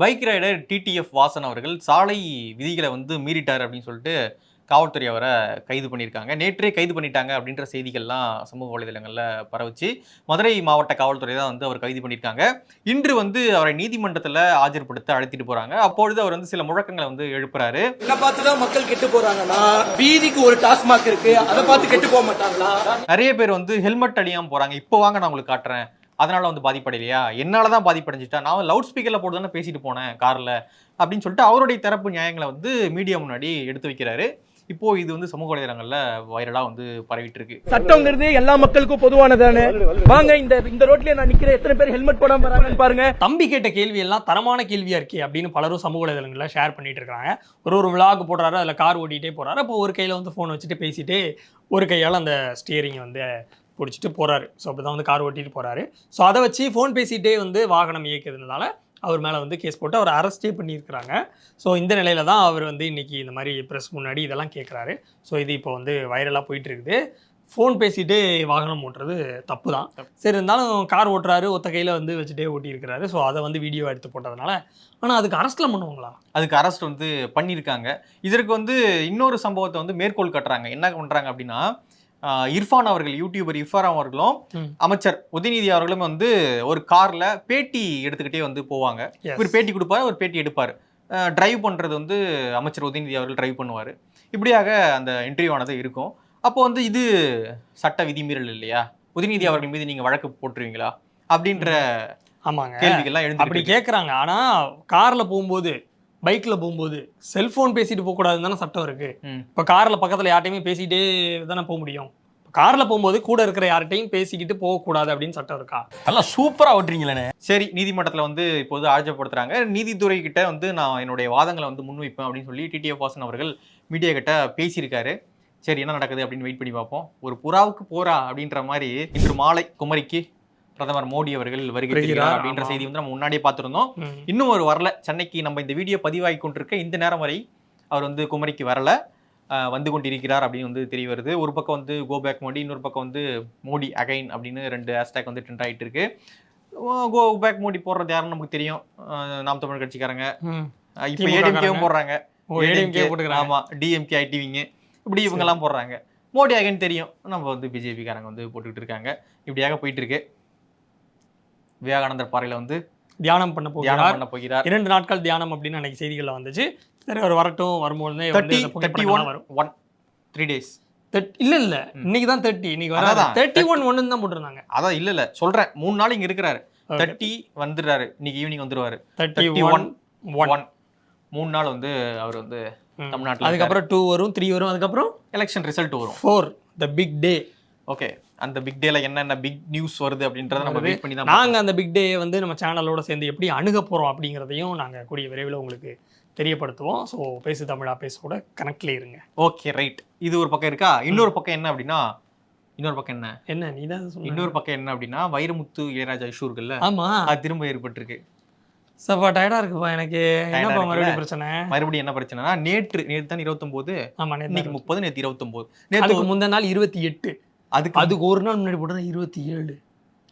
Bike rider TTF Vasan அவர்கள் சாலை விதிகளை வந்து மீறிட்டார் அப்படின்னு சொல்லிட்டு காவல்துறை அவரை கைது பண்ணியிருக்காங்க. நேற்றே கைது பண்ணிட்டாங்க அப்படின்ற செய்திகள்லாம் சமூக வலைதளங்களில் பரவுச்சு. மதுரை மாவட்ட காவல்துறை தான் வந்து அவர் கைது பண்ணியிருக்காங்க. இன்று வந்து அவரை நீதிமன்றத்தில் ஆஜர்படுத்த அழைத்திட்டு போறாங்க. அப்பொழுது அவர் வந்து சில முழக்கங்களை வந்து எழுப்புறாரு. என்ன பார்த்து தான் மக்கள் கெட்டு போறாங்கன்னா வீதிக்கு ஒரு டாஸ்மாக் இருக்கு அதை பார்த்து கெட்டு போக மாட்டாங்களா? நிறைய பேர் வந்து ஹெல்மெட் அடியாம போறாங்க. இப்போ வாங்க நான் உங்களுக்கு காட்டுறேன். அதனால வந்து பாதிப்படையலையா? என்னால தான் பாதிப்படைஞ்சிட்டா? நான் லவுட் ஸ்பீக்கர்ல போட்டு தானே பேசிட்டு போனேன் கார்ல. அப்படின்னு சொல்லிட்டு அவருடைய தரப்பு நியாயங்களை வந்து மீடியா முன்னாடி எடுத்து வைக்கிறாரு. இப்போ இது வந்து சமூக வலைதளங்கள்ல வைரலா வந்து பரவிட்டு இருக்கு சட்டங்கிறது எல்லா மக்களுக்கும் பொதுவானதானே வாங்க இந்த இந்த ரோட்லயே நான் நிக்கிறேன். எத்தனை பேர் ஹெல்மெட் போடாம வராங்கன்னு பாருங்க. தம்பி கேட்ட கேள்வி எல்லாம் தரமான கேள்வியா இருக்கே அப்படின்னு பலரும் சமூக வலைதளங்களில் ஷேர் பண்ணிட்டு இருக்காங்க. ஒரு ஒரு விழாக்கு போடுறாரு அதில் கார் ஓட்டிகிட்டே போறாரு. அப்போ ஒரு கையில் வந்து ஃபோன் வச்சுட்டு பேசிட்டு ஒரு கையால் அந்த ஸ்டியரிங்கை வந்து பிடிச்சிட்டு போறாரு. ஸோ அப்படி தான் வந்து கார் ஓட்டிட்டு போறாரு. ஸோ அதை வச்சு ஃபோன் பேசிட்டே வந்து வாகனம் இயக்குறதுனால அவர் மேலே வந்து கேஸ் போட்டு அவர் அரெஸ்டே பண்ணியிருக்கிறாங்க. ஸோ இந்த நிலையில தான் அவர் வந்து இன்னைக்கு இந்த மாதிரி ப்ரெஸ் முன்னாடி இதெல்லாம் கேட்குறாரு ஸோ இது இப்போ வந்து வைரலாக போயிட்டு இருக்குது ஃபோன் பேசிட்டு வாகனம் ஓட்டுறது தப்பு. தான் சரி இருந்தாலும் கார் ஓட்டுறாரு ஒத்த கையில் வந்து வச்சுட்டே ஓட்டியிருக்கிறாரு. ஸோ அதை வந்து வீடியோ எடுத்து போட்டதுனால. ஆனால் அதுக்கு அரெஸ்ட்லாம் பண்ணுவாங்களா? அதுக்கு அரெஸ்ட் வந்து பண்ணியிருக்காங்க. இதற்கு வந்து இன்னொரு சம்பவத்தை வந்து மேற்கோள் கட்டுறாங்க. என்ன பண்றாங்க அப்படின்னா இர்ஃபான் அவர்கள் யூடியூபர் இர்ஃபான் அவர்களும். அமைச்சர் உதயநிதி அவர்களும் வந்து ஒரு கார்ல பேட்டி எடுத்துக்கிட்டே வந்து போவாங்க. இவர் பேட்டி கொடுப்பாரு ஒரு பேட்டி எடுப்பார். டிரைவ் பண்ணுறது வந்து அமைச்சர் உதயநிதி அவர்கள் டிரைவ் பண்ணுவார். இப்படியாக அந்த இன்டர்வியூ ஆனது இருக்கும். அப்போ வந்து இது சட்ட விதிமீறல் இல்லையா? உதயநிதி அவர்கள் மீது நீங்கள் வழக்கு போட்டுருவீங்களா? அப்படின்ற ஆமாங்க. கேள்விகள்லாம் அப்படி எழுந்து கேட்குறாங்க ஆனால் காரில் போகும்போது பைக்கில் போகும்போது செல்ஃபோன் பேசிட்டு போகக்கூடாதுன்னு தானே சட்டம் இருக்கு. ம். இப்போ காரில் பக்கத்தில் யார்ட்டையுமே பேசிட்டே தானே போக முடியும். காரில் போகும்போது கூட இருக்கிற யார்கிட்டையும் பேசிக்கிட்டு போகக்கூடாது அப்படின்னு சட்டம் இருக்கா? நல்லா சூப்பரா ஓட்டுறீங்களே சரி நீதிமன்றத்தில் வந்து இப்போது ஆஜர்படுத்துறாங்க. நீதித்துறை கிட்ட வந்து நான் என்னுடைய வாதங்களை வந்து முன்வைப்பேன் அப்படின்னு சொல்லி டிடிஎஃப் வாசன் அவர்கள் மீடியா கிட்ட பேசியிருக்காரு. சரி என்ன நடக்குது அப்படின்னு வெயிட் பண்ணி பார்ப்போம். ஒரு புறாவுக்கு போறா அப்படின்ற மாதிரி இன்று மாலை குமரிக்கு பிரதமர் மோடி அவர்கள் வருகை வருகிறார், அப்படின்ற. செய்தி வந்து நம்ம முன்னாடியே பார்த்துருந்தோம். இன்னும் ஒரு வரல. சென்னைக்கு நம்ம இந்த வீடியோ பதிவாகி கொண்டிருக்க இந்த நேரம் வரை அவர் வந்து குமரிக்கு வரல. வந்து கொண்டிருக்கிறார் அப்படின்னு வந்து தெரிய வருது. ஒரு பக்கம் வந்து கோ பேக் மோடி இன்னொரு பக்கம் வந்து மோடி அகைன் அப்படின்னு ரெண்டு ஹேஷ்டேக் வந்து ட்ரெண்ட் ஆகிட்டு இருக்கு. கோ பேக் மோடி போடுறது யாருன்னு நமக்கு தெரியும். நாம் தமிழ் கட்சிக்காரங்க. இப்போ ஏடிஎம்கேவும். போடுறாங்க. ஏடிஎம்கே ஆமா டிஎம்கே ஐடிவிங்க இப்படி இவங்கெல்லாம் போடுறாங்க. மோடி அகைன் தெரியும். நம்ம வந்து பிஜேபி காரங்க வந்து போட்டுக்கிட்டு இருக்காங்க. இப்படியாக போயிட்டு இருக்கு. விவேகானந்தர் பாறையில வந்து தியானம் பண்ண போகிறார். பண்ண போகிறார். இரண்டு நாட்கள் தியானம் அப்படின்னு அன்னைக்கு செய்திகளில் வந்துச்சு. சரி அவர் வரட்டும் வரும்போது தேர்ட்டி ஒன் வரும். ஒன் த்ரீ டேஸ் இல்ல இல்ல. இன்னைக்கு தான் தேர்ட்டி இன்னைக்கு வர அதான், தேர்ட்டி ஒன் ஒன்னு தான் போட்டிருந்தாங்க. அதான் இல்ல இல்ல. சொல்றேன். மூணு நாள் இங்க இருக்கிறாரு. தேர்ட்டி வந்துடுறாரு. இன்னைக்கு ஈவினிங் வந்துருவாரு. தேர்ட்டி ஒன் ஒன் மூணு நாள் வந்து அவர் வந்து தமிழ்நாட்டுல அதுக்கப்புறம் டூ வரும் த்ரீ வரும் அதுக்கப்புறம் எலெக்ஷன் ரிசல்ட் வரும். Four the big day okay அந்த பிக் டேல என்னென்ன பிக் நியூஸ் வருது அப்படின்றத நம்ம. வெயிட் பண்ணி தான் நாங்க அந்த பிக் டே வந்து நம்ம சேனலோட சேர்ந்து எப்படி அணுக போறோம் அப்படிங்கிறதையும் நாங்க கூடிய விரைவில் உங்களுக்கு தெரியப்படுத்துவோம். ஸோ பேசு தமிழா பேசோட கனெக்ட்ல இருங்க. ஓகே ரைட் இது ஒரு பக்கம் இருக்கா? இன்னொரு பக்கம் என்ன அப்படின்னா? இன்னொரு பக்கம் என்ன? என்ன? நீ தான் இன்னொரு பக்கம் என்ன அப்படின்னா வைரமுத்து இளையராஜா இஷ்யூ இருக்குல்ல? ஆமா. அது திரும்ப ஏற்பட்டிருக்கு. சப்பா டயர்டா இருக்குப்பா எனக்கு. என்னப்பா? மறுபடியும் பிரச்சனை? மறுபடியும் என்ன பிரச்சனைனா நேற்று நேற்று தான் இருபத்தொம்போது. ஆமா இன்னைக்கு முப்பது நேற்று இருபத்தொம்போது. நேற்று முந்தின நாள் இருபத்தி எட்டு. அதுக்கு அதுக்கு ஒரு நாள் முன்னாடி போட்டது இருபத்தி ஏழு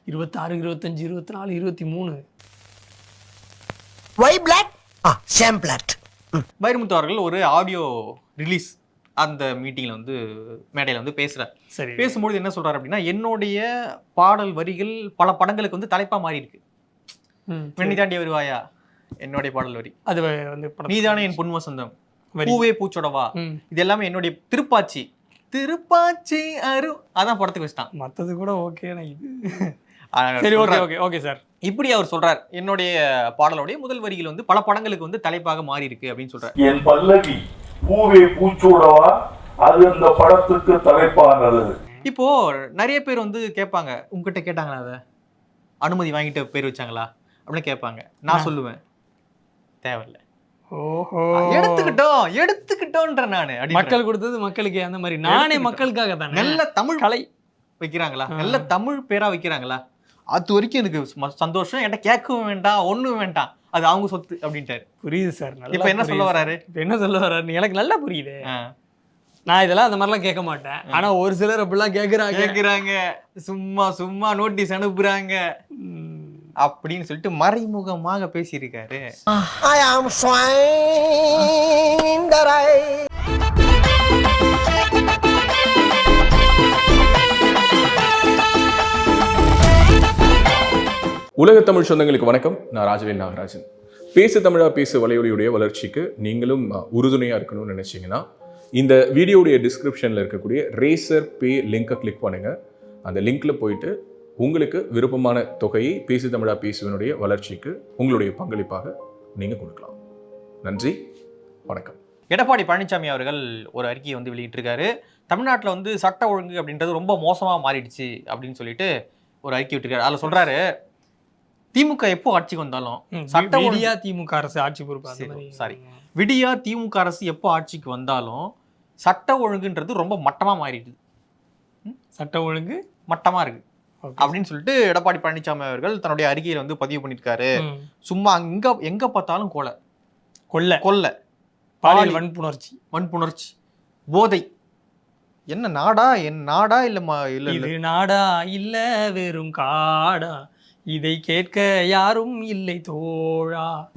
இருபத்தாறு இருபத்தஞ்சு இருபத்தி நாலு இருபத்தி மூணு. Why black? Ah, sham black. Vairamuthu அவர்கள் ஒரு ஆடியோ ரிலீஸ் அந்த மீட்டிங்ல வந்து மேடையில வந்து பேசுறார். சரி. பேசும்போது என்ன சொல்றாரு அப்படின்னா என்னுடைய பாடல் வரிகள் பல படங்களுக்கு வந்து தலைப்பா மாறி இருக்கு ம், வெண்ணி தாண்டி வருவாயா? என்னுடைய பாடல் வரி. அது வந்து நீதானே என் பொன் வசந்தம். பூவே பூச்சோடவா. இது எல்லாமே என்னுடைய திருப்பாச்சி. திருப்பாச்சி அரு அதான் படத்துக்கு வச்சிட்டான். மத்தது கூட ஓகே இது சரி ஓகே. ஓகே ஓகே சார் இப்படி அவர் சொல்றார். என்னுடைய பாடலுடைய முதல் வரிகள் வந்து பல படங்களுக்கு வந்து தலைப்பாக மாறி இருக்கு அப்படின்னு சொல்றார். என் பல்லவி பூவே பூச்சூடவா? அது அந்த படத்துக்கு தலைப்பானது. இப்போ நிறைய பேர் வந்து கேட்பாங்க உங்ககிட்ட கேட்டாங்களா அதை? அனுமதி வாங்கிட்டு பேர் வச்சாங்களா? அப்படின்னு கேட்பாங்க. நான். சொல்லுவேன். தேவையில்ல. எடுத்துக்கிட்டோம் எடுத்துக்கிட்டோன்ற நானு. மக்கள் கொடுத்தது மக்களுக்கு அந்த மாதிரி நானே. மக்களுக்காக தானே? நல்ல தமிழ் கலை. வைக்கிறாங்களா. நல்ல தமிழ் பேரா வைக்கிறாங்களா? அது வரைக்கும் எனக்கு சந்தோஷம். என்கிட்ட கேட்கவும் வேண்டாம் ஒண்ணும் வேண்டாம். அது அவங்க சொத்து அப்படின்ட்டாரு. புரியுது சார் இப்ப என்ன சொல்ல. வராரு? என்ன சொல்ல வராரு எனக்கு நல்லா புரியுது. நான் இதெல்லாம் அந்த மாதிரிலாம் கேட்க மாட்டேன். ஆனா ஒரு சிலர் அப்படிலாம் கேக்குறாங்க. கேக்குறாங்க. சும்மா சும்மா நோட்டீஸ் அனுப்புறாங்க. அப்படின்னு சொல்லிட்டு மறைமுகமாக பேசியிருக்காரு. I am Swinderai. உலக தமிழ் சொந்தங்களுக்கு வணக்கம். நான் ராஜவேல் நாகராஜன். பேசு தமிழா பேசு வலையொலியுடைய வளர்ச்சிக்கு நீங்களும் அஹ், உறுதுணையா இருக்கணும்னு நினைச்சீங்கன்னா இந்த வீடியோடைய டிஸ்கிரிப்ஷனில் இருக்கக்கூடிய ரேசர் பே லிங்கை கிளிக் பண்ணுங்க. அந்த லிங்க்ல போயிட்டு உங்களுக்கு விருப்பமான தொகையை பேசு தமிழா பேசுவனுடைய வளர்ச்சிக்கு உங்களுடைய பங்களிப்பாக நீங்க கொடுக்கலாம். நன்றி வணக்கம். எடப்பாடி பழனிசாமி அவர்கள் ஒரு அறிக்கையை வந்து வெளியிட்டிருக்காரு. தமிழ்நாட்டில் வந்து சட்ட ஒழுங்கு அப்படின்றது ரொம்ப மோசமாக மாறிடுச்சு அப்படின்னு சொல்லிட்டு ஒரு அறிக்கை விட்டுருக்காரு. அதில் சொல்றாரு திமுக எப்போ ஆட்சிக்கு வந்தாலும் சட்ட விடியா திமுக அரசு ஆட்சி பொறுப்பு சரி. விடியா திமுக அரசு எப்போ ஆட்சிக்கு வந்தாலும் சட்ட ஒழுங்குன்றது ரொம்ப மட்டமாக மாறிடுது. சட்ட ஒழுங்கு? மட்டமாக இருக்கு. Okay. அப்படின்னு சொல்லிட்டு எடப்பாடி பழனிசாமி அவர்கள் தன்னுடைய அறிக்கையில் வந்து பதிவு பண்ணியிருக்காரு. சும்மா அங்க எங்க பார்த்தாலும் கொலை. கொல்ல. கொல்லை. பாலியல் பாலி- வன்புணர்ச்சி. வன்புணர்ச்சி. போதை. என்ன நாடா? என் நாடா இல்ல ம- இல்ல இல்ல? இது நாடா இல்ல வெறும் காடா? இதை கேட்க யாரும் இல்லை தோழா?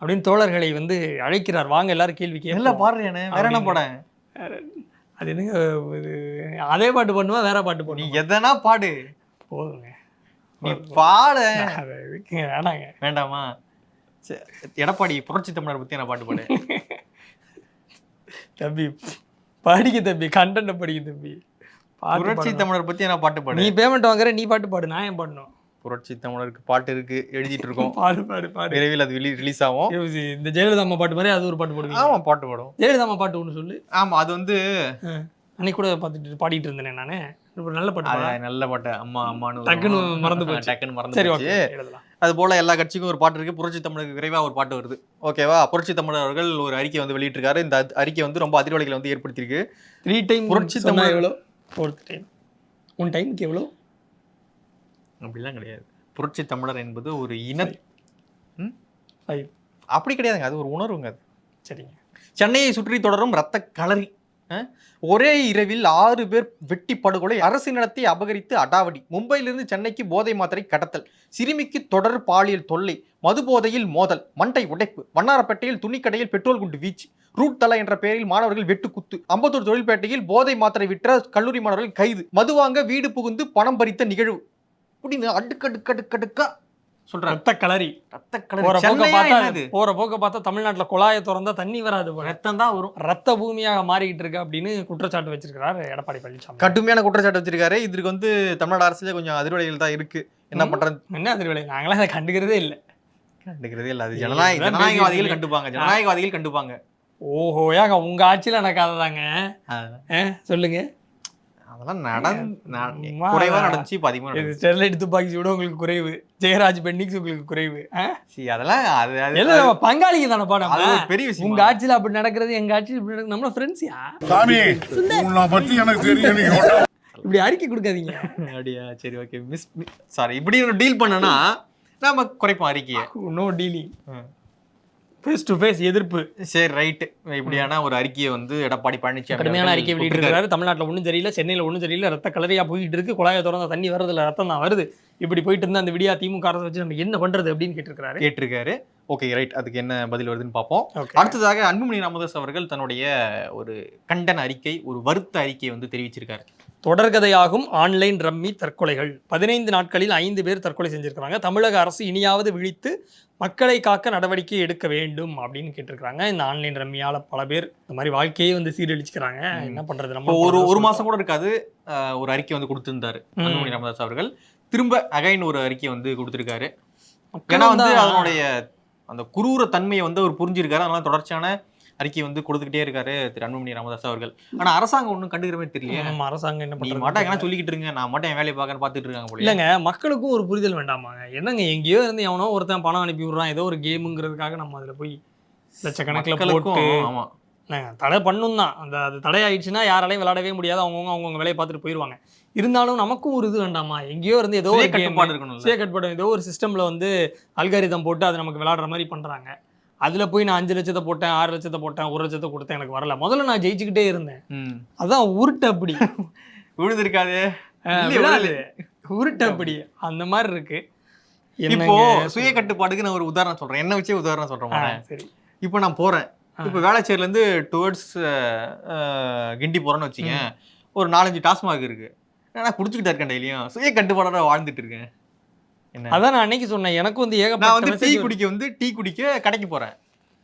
அப்படின்னு தோழர்களை வந்து அழைக்கிறார். வாங்க எல்லாரும் கேள்வி கேட்கலாம் பாடுறேனே வேற என்ன. படம் அது என்னங்க அதே பாட்டு பண்ணுவா வேற பாட்டு நீ பண்ணுவா? எதனா பாடு. போதுங்க நீ பாட. இருக்குங்க வேணாங்க. வேண்டாமா? சரி, எடப்பாடி புரட்சி தமிழர் பத்தி என்ன பாட்டு பாடு. தம்பி படிக்க தம்பி கண்டன படிக்க தம்பி. புரட்சி. தமிழர் பத்தி என்ன பாட்டு பாடு. நீ பேமெண்ட் வாங்குற நீ பாட்டு பாடு நான் ஏன் பாடணும்? புரட்சி தமிழருக்கு பாட்டு இருக்கு எழுதிட்டு இருக்கோம். பாடு பாடு பாடு. விரைவில் அது ரிலீஸ் ஆகும். இந்த ஜெயலலிதா அம்மா பாட்டு மாதிரி அது ஒரு பாட்டு போடுவீங்க. ஆமா பாட்டு பாடும் ஜெயலலிதா அம்மா பாட்டு ஒன்று சொல்லு. ஆமா அது வந்து அன்னைக்கு கூட பார்த்துட்டு பாடிட்டு இருந்தேனே நானு. நல்ல பாட்டு. நல்ல பாட்டு. அம்மா அம்மான்னு வரும். டக்குன்னு மறந்து போச்சு. டக்குன்னு மறந்து சரி போச்சு. ஓகே. எழுதலாம். அது போல எல்லா கட்சிக்கும் ஒரு பாட்டு இருக்கு. புரட்சி தமிழருக்கு விரைவா ஒரு பாட்டு வருது. ஓகேவா? புரட்சி தமிழர் அவர்கள் ஒரு அறிக்கை வந்து வெளியிட்டிருக்காரு. இந்த அறிக்கை வந்து ரொம்ப அதிர்வலைகளை வந்து ஏற்படுத்தியிருக்கு. த்ரீ டைம் புரட்சி தமிழ். எவ்வளோ? ஃபோர்த் டைம் உன் டைமுக்கு எவ்வளோ? அப்படிலாம் கிடையாது. புரட்சி தமிழர் என்பது ஒரு இன அப்படி கிடையாதுங்க. அது ஒரு உணர்வுங்க அது. சரிங்க. சென்னையை சுற்றி தொடரும் ரத்த களரி? ஒரே இரவில் ஆறு பேர் வெட்டி படுகொலை அரசு நிலத்தை அபகரித்து அடாவடி. மும்பையிலிருந்து சென்னைக்கு போதை மாத்திரை கடத்தல் சிறுமிக்கு தொடர் பாலியல் தொல்லை மது போதையில் மோதல் மண்டை உடைப்பு வண்ணாரப்பேட்டையில் துணிக்கடையில் பெட்ரோல் குண்டு வீச்சு ரூட் தலா என்ற பெயரில் மாணவர்கள் வெட்டுக்குத்து அம்பத்தூர் தொழில்பேட்டையில் போதை மாத்திரை விற்ற கல்லூரி மாணவர்கள் கைது மது வாங்க வீடு புகுந்து பணம் பறித்த நிகழ்வு. அப்படின்னு அடுக்கடுக்கடுக்கடுக்கா சொல்றாங்க. ரத்த கலரி. ரத்த போற களரி போக்க சென்னையா பார்த்தா போற போக்க பார்த்தா தமிழ்நாட்டுல குழாயை திறந்தா தண்ணி வராது போல. ரத்தம் தான் வரும். ரத்த பூமியாக மாறிக்கிட்டு இருக்கு அப்படின்னு குற்றச்சாட்டு வச்சிருக்கிறார் எடப்பாடி பழனிசாமி. கடுமையான குற்றச்சாட்டு வச்சிருக்காரு. இதுக்கு வந்து தமிழ்நாடு அரசுல கொஞ்சம் அதிர்வலைகள் தான் இருக்கு. என்ன. பண்றது? என்ன அதிர்வலை? நாங்களாம் அதை கண்டுக்கிறதே இல்லை. கண்டுக்கிறதே இல்ல. அது ஜனநாயக ஜனநாயகவாதிகள் கண்டுப்பாங்க. ஜனநாயகவாதிகள் கண்டுப்பாங்க. ஓஹோ ஏங்க உங்க ஆட்சியில நடக்காததாங்க. சொல்லுங்க. அதெல்லாம் நடந்துச்சு இப்ப அதிகமா இது நடந்துச்சு. ஸ்டெர்லைட் துப்பாக்கி சூட உங்களுக்கு குறைவு. ஜெயராஜ் பெண்டிக்ஸ் உங்களுக்கு குறைவு ஆ? சீ, அதெல்லாம் அது எல்லாம் நம்ம பங்காளிங்க தானே அது பாடம் ஒரு பெரிய விஷயம்? உங்க ஆட்சியில அப்படி நடக்கிறது எங்க ஆட்சியில் இப்படி நடக்குது நம்மள ஃப்ரெண்ட்ஸ்யா சாமி பத்தி எனக்கு தெரியும் இப்படி அறிக்கை கொடுக்காதீங்க. அப்படியா சரி ஓகே மிஸ் சாரி இப்படி ஒரு டீல் பண்ணனா நாம குறைப்போம் அறிக்கையை. No dealing. Face to face எதிர்ப்பு. சரி ரைட் இப்படியான ஒரு அறிக்கையை வந்து எடப்பாடி பழனிசாமி கடுமையான அறிக்கை. வெளியிட்டிருக்காரு. தமிழ்நாட்டில் ஒன்றும் சரியில்லை சென்னையில் ஒன்றும் சரியில்லை ரத்த கலரையா போயிட்டு இருக்கு குழாயை திறந்தா தண்ணி வரதுல ரத்தம் தான் வருது. இப்படி போயிட்டு இருந்தா அந்த விடியா திமுக அரசை வச்சு நம்ம என்ன பண்றது அப்படின்னு கேட்டிருக்காரு கேட்டிருக்காரு. ஓகே ரைட் அதுக்கு என்ன பதில் வருதுன்னு பார்ப்போம். அடுத்ததாக அன்புமணி ராமதாஸ் அவர்கள் தன்னுடைய ஒரு கண்டன அறிக்கை ஒரு வருத்த அறிக்கை வந்து தெரிவிச்சிருக்காரு. தொடர்கதையாகும் ஆன்லைன் ரம்மி தற்கொலைகள். பதினைந்து நாட்களில் ஐந்து பேர் தற்கொலை செஞ்சிருக்கிறாங்க. தமிழக அரசு இனியாவது விழித்து மக்களை காக்க நடவடிக்கை எடுக்க வேண்டும் அப்படின்னு கேட்டிருக்காங்க இந்த ஆன்லைன் ரம்மியால பல பேர் இந்த மாதிரி வாழ்க்கையே வந்து சீரழிச்சுக்கிறாங்க. என்ன பண்றது? இப்போ நம்ம ஒரு ஒரு மாசம் கூட இருக்காது. ஒரு அறிக்கை வந்து கொடுத்திருந்தாரு. அன்புமணி ராமதாஸ் அவர்கள். திரும்ப அகைன் ஒரு அறிக்கை வந்து கொடுத்திருக்காரு. ஏன்னா வந்து தான் அதனுடைய அந்த குரூர தன்மையை வந்து அவர் புரிஞ்சிருக்காரு. அதனால தொடர்ச்சியான அறிக்கை வந்து கொடுத்துக்கிட்டே இருக்காரு திரு அன்புமணி ராமதாஸ் அவர்கள். ஆனா அரசாங்கம் ஒன்றும் கண்டுக்கிற மாதிரி தெரியல நம்ம அரசாங்கம் என்ன பண்றது மாட்டா எங்கன்னா சொல்லிக்கிட்டு இருங்க. நான் மட்டும் என் வேலையை பார்க்கன்னு பார்த்துட்டு இருக்காங்க இல்லைங்க மக்களுக்கும் ஒரு புரிதல் வேண்டாமாங்க. என்னங்க எங்கேயோ இருந்து எவனோ ஒருத்தன் பணம் அனுப்பி விடுறான். ஏதோ ஒரு கேமுங்கிறதுக்காக நம்ம அதுல போய் லட்சக்கணக்கில் போட்டு மக்களுக்கும் ஆமா. என்னங்க, தடை பண்ணும் தான். அந்த அது தடை ஆயிடுச்சுன்னா யாராலையும் விளையாடவே முடியாது. அவங்கவுங்க அவங்கவுங்க வேலையை பார்த்துட்டு போயிடுவாங்க இருந்தாலும் நமக்கும் ஒரு இது வேண்டாமா? எங்கேயோ இருந்து ஏதோ ஒரு கட்டுப்பாடு இருக்கணும்ல. சுய கட்டுப்பாடு ஏதோ ஒரு சிஸ்டம்ல வந்து அல்காரிதம் போட்டு அது நமக்கு விளையாடுற மாதிரி பண்றாங்க. அதுல போய் நான் அஞ்சு லட்சத்தை போட்டேன் ஆறு லட்சத்தை போட்டேன் ஒரு லட்சத்தை கொடுத்தேன் எனக்கு வரல. முதல்ல நான் ஜெயிச்சுக்கிட்டே இருந்தேன். அதான் உருட்டு அப்படி. விழுந்திருக்காது. உருட்டு அப்படி. அந்த மாதிரி இருக்கு. இப்போ சுய கட்டுப்பாடுக்கு நான் ஒரு உதாரணம் சொல்றேன். என்ன வச்சே உதாரணம் சொல்றேன். சரி. இப்போ நான் போறேன். இப்போ வேளச்சேரில இருந்து டுவர்ட்ஸ் கிண்டி போறேன்னு வச்சுங்க ஒரு நாலஞ்சு டாஸ்மாக் இருக்கு. நான் குடிச்சுக்கிட்டா இருக்கேன் டெய்லியும். சுய கட்டுப்பாடோட வாழ்ந்துட்டு இருக்கேன். அதான் நான் அன்னைக்கு சொன்னேன். எனக்கு வந்து நான் ஏகப்பட்ட வந்து டீ குடிக்க வந்து டீ குடிக்க கடைக்கு போறேன்.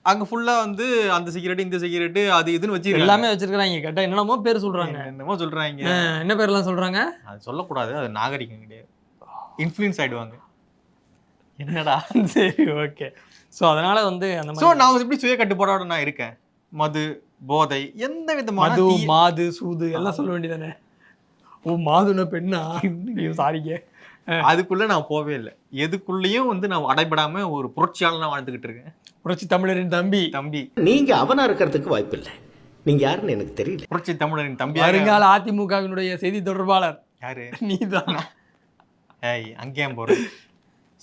அங்க ஃபுல்லா வந்து அந்த சிகரெட் இந்த சிகரெட் அது இதுன்னு வச்சு எல்லாமே வச்சிருக்காங்க கேட்டா என்னென்னமோ பேர் சொல்றாங்க. என்னமோ சொல்றாங்க. என்ன பேர்லாம் சொல்றாங்க? அது சொல்லக்கூடாது. அது நாகரிகம் கிடையாது. இன்ஃப்ளூயன்ஸ் ஆயிடுவாங்க. என்னடா? சரி ஓகே சோ அதனால வந்து அந்த மாதிரி நான் எப்படி சுய கட்டுப்பாடோட நான் இருக்கேன். மது போதை எந்த விதமான மது மாது சூது எல்லாம் சொல்ல வேண்டியதானே ஓ மாதுன பெண்ணா? சாரிங்க அதுக்குள்ள நான் போவே இல்லை. எதுக்குள்ளேயும் வந்து நான் அடைபடாம ஒரு புரட்சியாளனா வாழ்ந்துகிட்டு இருக்கேன். புரட்சி தமிழரின் தம்பி. தம்பி. நீங்க அவனா இருக்கிறதுக்கு வாய்ப்பில்லை நீங்க யாருன்னு எனக்கு தெரியல. புரட்சி தமிழரின் தம்பி வருங்கால அதிமுகவினுடைய செய்தி தொடர்பாளர். யாரு? நீதான். ஏய் அங்கேயும் போறேன்.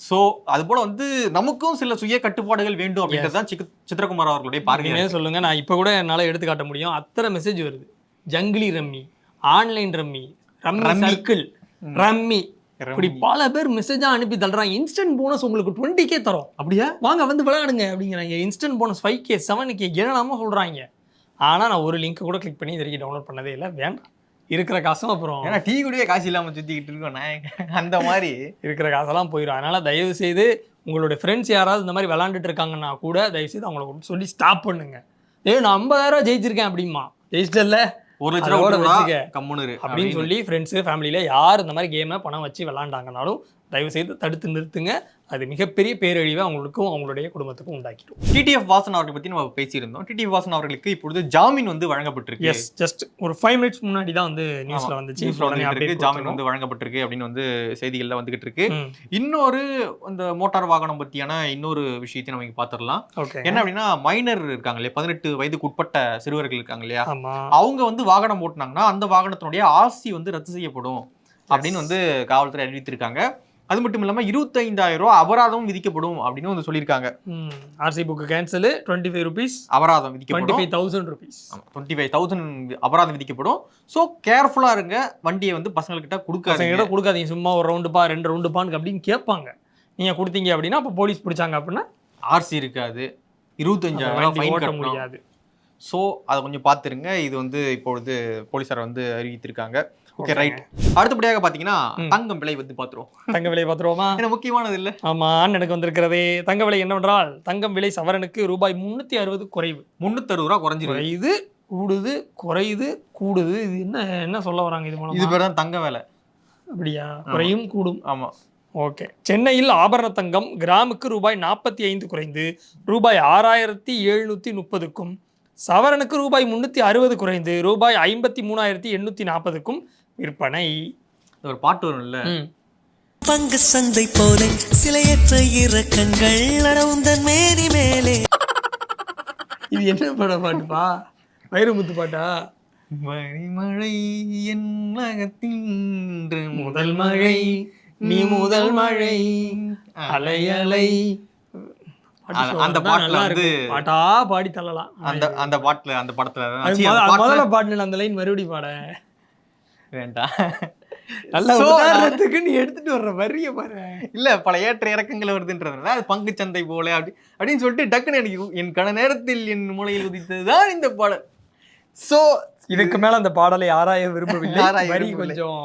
சோ அது போல வந்து நமக்கும் சில சுய கட்டுப்பாடுகள் வேண்டும் அப்படின்றது தான் சிக்கு- சித்ரகுமார் அவர்களுடைய பார்வை இனிமே சொல்லுங்க நான் இப்ப கூட என்னால எடுத்து காட்ட முடியும். அத்தனை மெசேஜ் வருது. Junglee Rummy online rummy rummy. Circle rummy. இப்படி பல பேர் மெசேஜா அனுப்பி தள்ளுறாங்க. இன்ஸ்டன்ட் போனஸ் உங்களுக்கு டுவெண்ட்டி கே தரோம். அப்படியா? வாங்க வந்து விளையாடுங்க அப்படிங்கிறாங்க. Instant bonus five K seven K என்னெல்லாமோ சொல்றாங்க. ஆனா நான் ஒரு லிங்க் கூட கிளிக் பண்ணி இது வரைக்கும் டவுன்லோட் பண்ணதே இல்லை. வேண்டாம். இருக்கிற காசும் அப்புறம் ஏன்னா டீ குடியே காசு இல்லாம சுத்திக்கிட்டு இருக்கோம். நான்? அந்த மாதிரி. இருக்கிற காசெல்லாம் போயிடும் அதனால தயவு செய்து உங்களுடைய ஃப்ரெண்ட்ஸ் யாராவது இந்த மாதிரி விளாண்டுட்டு இருக்காங்கன்னா கூட தயவு செய்து அவங்கள சொல்லி ஸ்டாப் பண்ணுங்க. ஏய் நான் ஐம்பதாயிரம் ஜெயிச்சிருக்கேன் அப்படிமா ஜெயிச்சிட்டல ஒரு லட்ச அதோட ரூபா. கம்முனு அப்படின்னு சொல்லி ஃப்ரெண்ட்ஸு ஃபேமிலியில் யார் இந்த மாதிரி கேமை பணம் வச்சு விளாண்டாங்கனாலும் தயவு செய்து தடுத்து நிறுத்துங்க. அது மிகப்பெரிய பேரழிவை அவங்களுக்கும் அவங்களுடைய குடும்பத்துக்கும் உண்டாக்கிடும். டிடிஎஃப் வாசன் அவர்களை பத்தி நம்ம பேசியிருந்தோம். டிடிஎஃப் வாசன் அவர்களுக்கு இப்பொழுது ஜாமீன் வந்து வழங்கப்பட்டிருக்கு. எஸ் ஜஸ்ட் ஒரு ஃபைவ் மினிட்ஸ் முன்னாடி தான் வந்து நியூஸ்ல வந்துச்சு. நியூஸ்ல ஜாமீன். வந்து வழங்கப்பட்டிருக்கு அப்படின்னு வந்து செய்திகள்ல வந்துகிட்டு இருக்கு. இன்னொரு அந்த மோட்டார் வாகனம் பத்தியான இன்னொரு விஷயத்தை நம்ம இங்க பாத்திரலாம் ஓகே என்ன அப்படின்னா மைனர் இருக்காங்க இல்லையா? பதினெட்டு வயதுக்கு உட்பட்ட சிறுவர்கள் இருக்காங்க இல்லையா? அவங்க வந்து வாகனம் ஓட்டுனாங்கன்னா அந்த வாகனத்தினுடைய ஆர்சி வந்து ரத்து செய்யப்படும் அப்படின்னு வந்து காவல்துறை அறிவித்திருக்காங்க. அது மட்டும் இல்லாம இருபத்தைந்தாயிரம் ரூபாய் அபராதம் விதிக்கப்படும் அப்படின்னு வந்து சொல்லியிருக்காங்க. RC book cancel twenty five rupees அபராதம் விதிக்கப்படும். Five thousand rupees twenty five thousand அபராதம் விதிக்கப்படும். ஸோ கேர்ஃபுல்லா இருங்க. வண்டியை வந்து பசங்கள்கிட்ட பசங்க கொடுக்காதீங்க. கிட்ட கொடுக்காதீங்க. சும்மா ஒரு ரவுண்டு பா ரெண்டு ரவுண்டு பான்னு அப்படின்னு கேட்பாங்க. நீங்க கொடுத்தீங்க அப்படின்னா அப்போ போலீஸ் பிடிச்சாங்க அப்படின்னா ஆர்சி இருக்காது. இருபத்தஞ்சாயிரம் ஃபைன் கட்டணும். முடியாது. ஸோ அதை கொஞ்சம் பார்த்துருங்க. இது வந்து இப்பொழுது போலீசார் வந்து அறிவித்திருக்காங்க. ஓகே. ரைட் அடுத்தபடியாக பார்த்தீங்கன்னா. தங்கம் விலை வந்து பார்த்துருவோம் தங்க விலை பார்த்துருவோமா ஏன்னா முக்கியமானது இல்லை. ஆமா எனக்கு வந்திருக்கிறதே. தங்க விலை என்னவென்றால் தங்கம் விலை சவரனுக்கு ரூபாய் முன்னூத்தி அறுபது குறைவு. முந்நூற்றறுபது ரூபா குறைஞ்சிருக்கு குறையுது கூடுது குறையுது கூடுது. இது என்ன என்ன சொல்ல வராங்க இது இது மூலமா பேர் தான் தங்க வேலை. அப்படியா? குறையும் கூடும். ஆமா. ஓகே. சென்னையில் ஆபரண தங்கம் கிராமுக்கு ரூபாய் நாற்பத்தி ஐந்து குறைந்து ரூபாய் ஆறாயிரத்தி எழுநூத்தி முப்பதுக்கும் சவரனுக்கு ரூபாய் முன்னூத்தி அறுபது குறைந்து ரூபாய் ஐம்பத்தி மூணாயிரத்தி எண்ணூத்தி நாற்பதுக்கும் விற்பனை இது ஒரு பாட்டு வரும்ல. பங்கு சந்தை போல சிலையற்ற இறக்கங்கள் நடவுந்தன் மேனி மேலே. இது என்ன பட பாட்டுப்பா? வைரமுத்து பாட்டா? மணிமழை என் மகத்தின்று முதல் மழை நீ முதல் மழை அலை அலை. அந்த- பாட்டுல வந்து-. பாட்டா பாடி தள்ளலாம். அந்த அந்த பாட்டுல அந்த படத்துல பாட்டுல- முதல்ல பாடின அந்த லைன் மறுபடியும் பாட. வேண்டாம் நல்ல உதாரணத்துக்கு நீ எடுத்துட்டு வர்ற வரிய பாரு. இல்ல பல ஏற்ற இறக்கங்கள் வருதுன்றதுனால அது பங்கு சந்தை போல அப்படி அப்படின்னு சொல்லிட்டு டக்குன்னு எனக்கு என் கன நேரத்தில் என் மூளையில் உதித்ததுதான் இந்த பாடல். சோ இதுக்கு மேல அந்த பாடலை ஆராய விரும்பவில்லை. கொஞ்சம்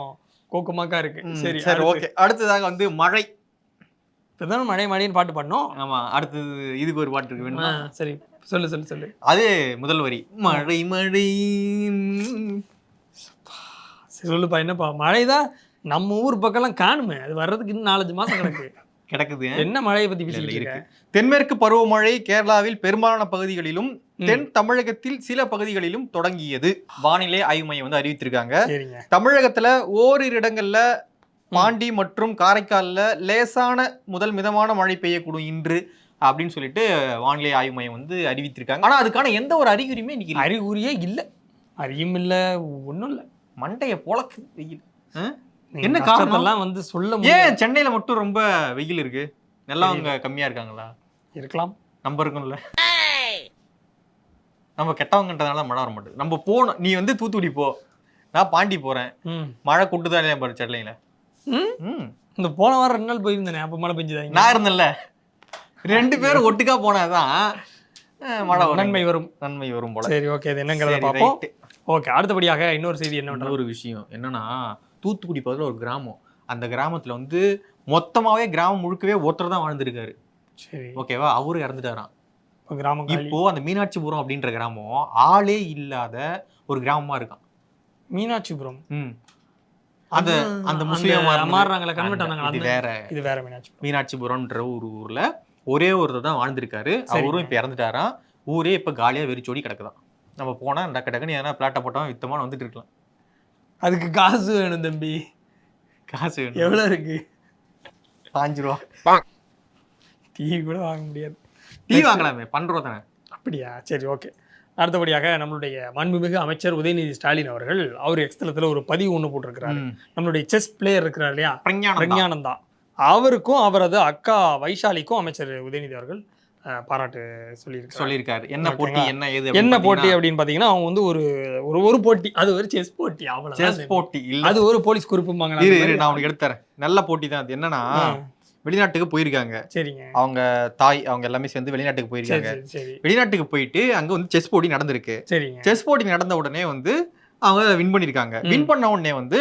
கோக்கமாக்கா இருக்கு. சரி சரி ஓகே. அடுத்ததாக வந்து மழை. இப்பதான் மழை மழைன்னு பாட்டு பாடணும்? ஆமா அடுத்தது இதுக்கு ஒரு பாட்டு இருக்கு வேணுமா? சரி. சொல்லு சொல்லு சொல்லு. அது முதல் வரி. மழை மழை சொல்லுப்பா என்னப்பா மழைதான் நம்ம ஊர் பக்கம்லாம் காணுமே அது வர்றதுக்கு இன்னும் நாலஞ்சு மாசம் கிடக்கு. கிடக்குது. என்ன மழையை பத்தி இல்ல, பேசிட்டு இருக்கு. தென்மேற்கு பருவமழை கேரளாவில் பெரும்பாலான பகுதிகளிலும் தென் தமிழகத்தில் சில பகுதிகளிலும் தொடங்கியது. வானிலை ஆய்வு மையம் வந்து அறிவித்திருக்காங்க. தமிழகத்துல ஓரிரு இடங்கள்ல பாண்டி மற்றும் காரைக்கால்ல லேசான முதல் மிதமான மழை பெய்யக்கூடும் இன்று அப்படின்னு சொல்லிட்டு வானிலை ஆய்வு மையம் வந்து அறிவித்திருக்காங்க. ஆனா அதுக்கான எந்த ஒரு அறிகுறியுமே இன்னைக்கு. அறிகுறியே இல்ல. அறியும் இல்ல ஒண்ணும் இல்ல. மண்டைய பொழக்கு வெயில். என்ன காரணம்? கஷ்டத்தெல்லாம் வந்து சொல்ல ஏன் சென்னையில மட்டும் ரொம்ப வெயில் இருக்கு? நல்லவங்க கம்மியா இருக்காங்களா? இருக்கலாம். நம்ம இருக்கும்ல. நம்ம கெட்டவங்கன்றதுனால மழை வர மாட்டேது நம்ம போனோம் நீ வந்து தூத்துக்குடி போ. நான் பாண்டி போறேன். ம். மழை கொட்டுதான் இல்லையா பாரு சென்னையில. ம்? ம். இந்த போன வாரம் ரெண்டு நாள் போயிருந்தேனே அப்போ மழை பெஞ்சுதாங்க. நான் இருந்தேன்ல. ரெண்டு பேரும் ஒட்டுக்கா போனாதான் மழை வரும். நன்மை வரும். நன்மை வரும் போல. சரி ஓகே இது என்னங்கிறத பார்ப்போம். ஓகே அடுத்தபடியாக இன்னொரு செய்தி என்ன இன்னொரு விஷயம் என்னன்னா தூத்துக்குடி பக்கத்துல ஒரு கிராமம். அந்த கிராமத்துல வந்து மொத்தமாவே கிராமம் முழுக்கவே ஒருத்தர் தான் வாழ்ந்திருக்காரு. சரி. ஓகேவா? அவரு இறந்துட்டாராம். கிராமம். இப்போ அந்த மீனாட்சிபுரம் அப்படின்ற கிராமம் ஆளே இல்லாத ஒரு கிராமமா இருக்கான் மீனாட்சிபுரம்? ம். அந்த அது அந்த முஸ்லீம் மாறுறாங்களே கன்வெர்ட் ஆனாங்க அந்த- வேற. இது வேற மீனாட்சிபுரம். மீனாட்சிபுரம்ன்ற ஒரு ஊர்ல ஒரே ஒருத்தர் தான் வாழ்ந்திருக்காரு. அவரும் இப்ப இறந்துட்டாராம். ஊரே இப்ப காலியா வெறிச்சோடி கிடக்குதாம். நம்ம போனா டக்கு டக்குன்னு எதனா பிளாட்டை போட்டோம் வித்தமான வந்துட்டு இருக்கலாம். அதுக்கு காசு வேணும் தம்பி. காசு வேணும். எவ்வளவு இருக்கு? பாஞ்சு ரூபா. டிவி கூட வாங்க முடியாது. டீ வாங்கலாமே பண்றோம் தானே. அப்படியா? சரி ஓகே அடுத்தபடியாக நம்மளுடைய மாண்புமிகு அமைச்சர் உதயநிதி ஸ்டாலின் அவர்கள் அவர் எக்ஸ்தலத்தில் ஒரு பதிவு ஒன்று போட்டிருக்கிறாரு. நம்மளுடைய செஸ் பிளேயர் இருக்கிறார் இல்லையா. பிரஞானந்தா அவருக்கும் அவரது அக்கா வைஷாலிக்கும் அமைச்சர் உதயநிதி அவர்கள் பாராட்டு சொல்லியிருக்காரு சொல்லியிருக்காரு. என்ன? போட்டி என்ன ஏது என்ன போட்டி அப்படின்னு பார்த்தீங்கன்னா அவங்க வந்து ஒரு ஒரு ஒரு போட்டி. அது ஒரு செஸ் போட்டி செஸ் அவ்வளோ போட்டி இல்ல. அது ஒரு போலீஸ் குறிப்புமாங்க இரு இரு நான் உனக்கு எடுத்து தரேன் நல்ல போட்டி தான். அது என்னன்னா வெளிநாட்டுக்கு போயிருக்காங்க. சரிங்க. அவங்க தாய் அவங்க எல்லாமே சேர்ந்து வெளிநாட்டுக்கு போயிருக்காங்க. வெளிநாட்டுக்கு போயிட்டு அங்க வந்து செஸ் போட்டி நடந்திருக்கு. சரிங்க. செஸ் போட்டி நடந்த உடனே வந்து அவங்க வின் பண்ணிருக்காங்க வின் பண்ண உடனே வந்து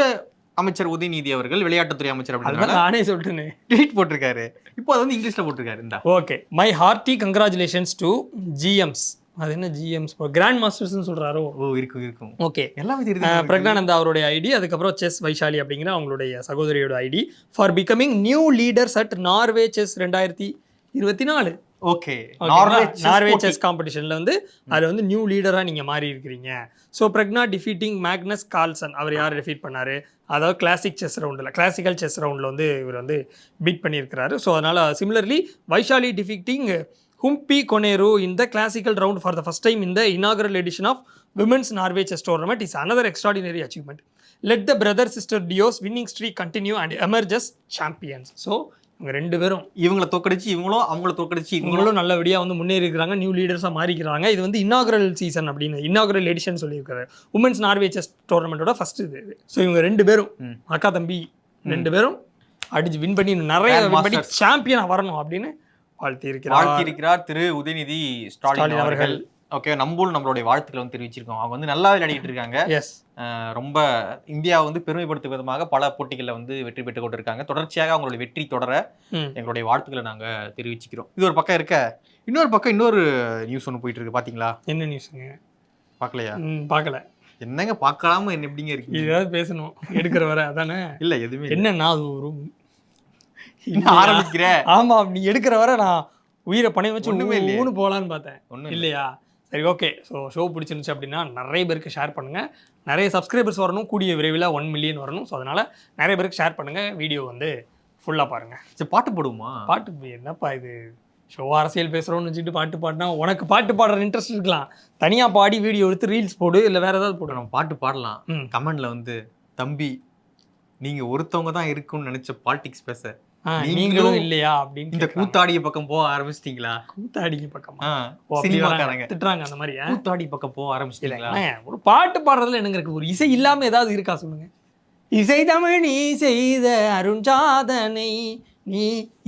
அமைச்சர் உதயநிதி அவர்கள் விளையாட்டுத்துறை அமைச்சர் அதுதான் அப்படின்றனால நானே சொல்லிட்டேனே. ட்வீட் போட்டிருக்காரு. இப்போ அது வந்து இங்கிலீஷ்ல போட்டிருக்காரு. இந்த. Okay my hearty congratulations to GMs அது என்ன ஜிஎம்ஸ் கிராண்ட் மாஸ்டர்ஸ்னு சொல்றாரோ? ஓ இருக்கும் இருக்கும். ஓகே எல்லாமே தெரியுது பிரக்னானந்தா அவருடைய ஐடி அதுக்கப்புறம் செஸ் வைஷாலி அப்படிங்கிற அவங்களுடைய சகோதரியோட ID for becoming new leaders at Norway chess ரெண்டாயிரத்தி இருபத்தி நாலு. ஓகே நார்வே செஸ் காம்படிஷன்ல வந்து அதுல வந்து நியூ லீடரா நீங்க மாறி இருக்கிறீங்க. So Pragna defeating Magnus Carlsen அவர் யார் டிஃபீட் பண்ணாரு? அதாவது கிளாசிக் செஸ் ரவுண்டில் கிளாசிக்கல் செஸ் ரவுண்டில் வந்து இவர் வந்து பீட் பண்ணியிருக்கிறாரு. ஸோ அதனால் similarly Vaishali defeating Humpy Koneru in the classical round for the first time இந்த inaugural edition of women's Norway chess tournament is another extraordinary achievement. Let the brother sister duos winning streak continue and emerges champions so இவங்க ரெண்டு பேரும் இவங்கள தோக்கடிச்சு இவங்களும் அவங்கள தோக்கடிச்சு இவங்களும் நல்லபடியாக வந்து முன்னேறி இருக்கிறாங்க நியூ லீடர்ஸாக மாறிக்கிறாங்க. இது வந்து இன்னாகரல் சீசன் அப்படின்னு இன்னாகரல் எடிஷன் சொல்லியிருக்காரு. உமன்ஸ் நார்வே செஸ் டோர்னமெண்ட்டோட ஃபர்ஸ்ட் இது ஸோ இவங்க ரெண்டு பேரும். அக்கா தம்பி ரெண்டு பேரும் அடிச்சு வின் பண்ணி நிறைய பண்ணி Masters. சாம்பியனாக வரணும் அப்படின்னு வாழ்த்தி இருக்கிறார் வாழ்த்தியிருக்கிறார் திரு உதயநிதி ஸ்டாலின் அவர்கள். ஓகே நம்மளும் நம்மளுடைய வாழ்த்துக்களை வந்து தெரிவிச்சிருக்கோம். அவங்க வந்து நல்லா விளையாடிட்டு இருக்காங்க. எஸ் ரொம்ப இந்தியா வந்து பெருமைப்படுத்தும் விதமாக பல போட்டிகளில் வந்து வெற்றி பெற்று கொண்டிருக்காங்க. தொடர்ச்சியாக அவங்களுடைய வெற்றி தொடர. எங்களுடைய வாழ்த்துக்களை நாங்க தெரிவிச்சுக்கிறோம். இது ஒரு பக்கம் இருக்க இன்னொரு பக்கம் இன்னொரு நியூஸ் ஒன்று போயிட்டு இருக்கு. பாத்தீங்களா? என்ன நியூஸுங்க பார்க்கலையா பார்க்கல என்னங்க பார்க்காம என்ன எப்படிங்க இருக்கு ஏதாவது பேசணும். எடுக்கிற வர அதானே? இல்ல எதுவுமே. என்னன்னா அது ஒரு இன்னும் ஆரம்பிக்கிற? ஆமா நீ எடுக்கிற வர நான் உயிரை பணைய வச்சு ஒண்ணுமே இல்லையே. போகலான்னு பார்த்தேன். இல்ல. இல்லையா? சரி ஓகே ஸோ ஷோ பிடிச்சிருந்துச்சு அப்படின்னா நிறைய பேருக்கு ஷேர் பண்ணுங்க. நிறைய சப்ஸ்கிரைபர்ஸ் வரணும். கூடிய விரைவில் ஒன் மில்லியன் வரணும். ஸோ அதனால நிறைய பேருக்கு ஷேர் பண்ணுங்க. வீடியோ வந்து ஃபுல்லாக பாருங்க. சரி பாட்டு போடுவோமா? பாட்டு என்னப்பா இது? ஷோ அரசியல் பேசுகிறோம்னு வச்சுட்டு பாட்டு பாடினா உனக்கு பாட்டு பாடுற இன்ட்ரெஸ்ட் இருக்கலாம். தனியாக பாடி வீடியோ எடுத்து ரீல்ஸ் போடு இல்லை வேற ஏதாவது போடணும் நம்ம பாட்டு பாடலாம். கமெண்ட்ல வந்து தம்பி நீங்க ஒருத்தவங்க தான் இருக்கும்னு நினைச்ச பாலிடிக்ஸ் பேச. நீங்களும் இல்லையா அப்படின்னு இந்த. கூத்தாடிய பக்கம் போக ஆரம்பிச்சிட்டீங்களா? கூத்தாடிங்க பக்கமா? சினிமாக்காரங்க. திட்டுறாங்க அந்த மாதிரி? கூத்தாடி பக்கம் போக ஆரம்பிச்சிட்டீங்களா? ஒரு பாட்டு பாடுறதுல என்னங்க இருக்கு. ஒரு இசை இல்லாம ஏதாவது இருக்கா சொல்லுங்க. இசை தமிழ் நீ செய்த அருஞ்சாதனை நீ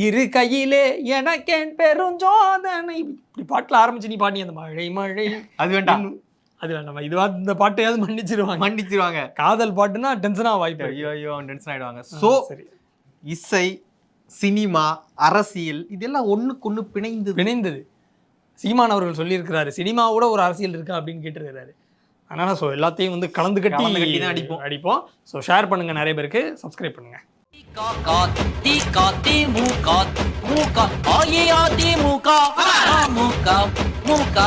இரு கையிலே எனக்கேன் பெருஞ்சோதனை. இப்படி பாட்டுல ஆரம்பிச்சு நீ பாடி அந்த மழை மழை. அது வேண்டாம். அது வேண்டாமா. இதுவா இந்த பாட்டையாவது மன்னிச்சிருவாங்க. மன்னிச்சிருவாங்க. காதல் பாட்டுனா டென்ஷனா வாய்ப்பு ஐயோ ஐயோ டென்ஷன் ஆயிடுவாங்க. சோ இசை சினிமா அரசியல் இதெல்லாம் ஒண்ணுக்கு ஒண்ணு பிணைந்து பிணைந்தது. சீமான் அவர்கள் சொல்லியிருக்கிறாரு சினிமாவோட ஒரு அரசியல் இருக்கா? அப்படின்னு கேட்டிருக்கிறாரு. அதனால ஸோ எல்லாத்தையும் வந்து கலந்து கட்டி கலந்து கட்டி தான் அடிப்போம். அடிப்போம். ஸோ ஷேர் பண்ணுங்க நிறைய பேருக்கு சப்ஸ்கிரைப் பண்ணுங்க. Tika ti muka, muka, aye adi muka, muka, muka,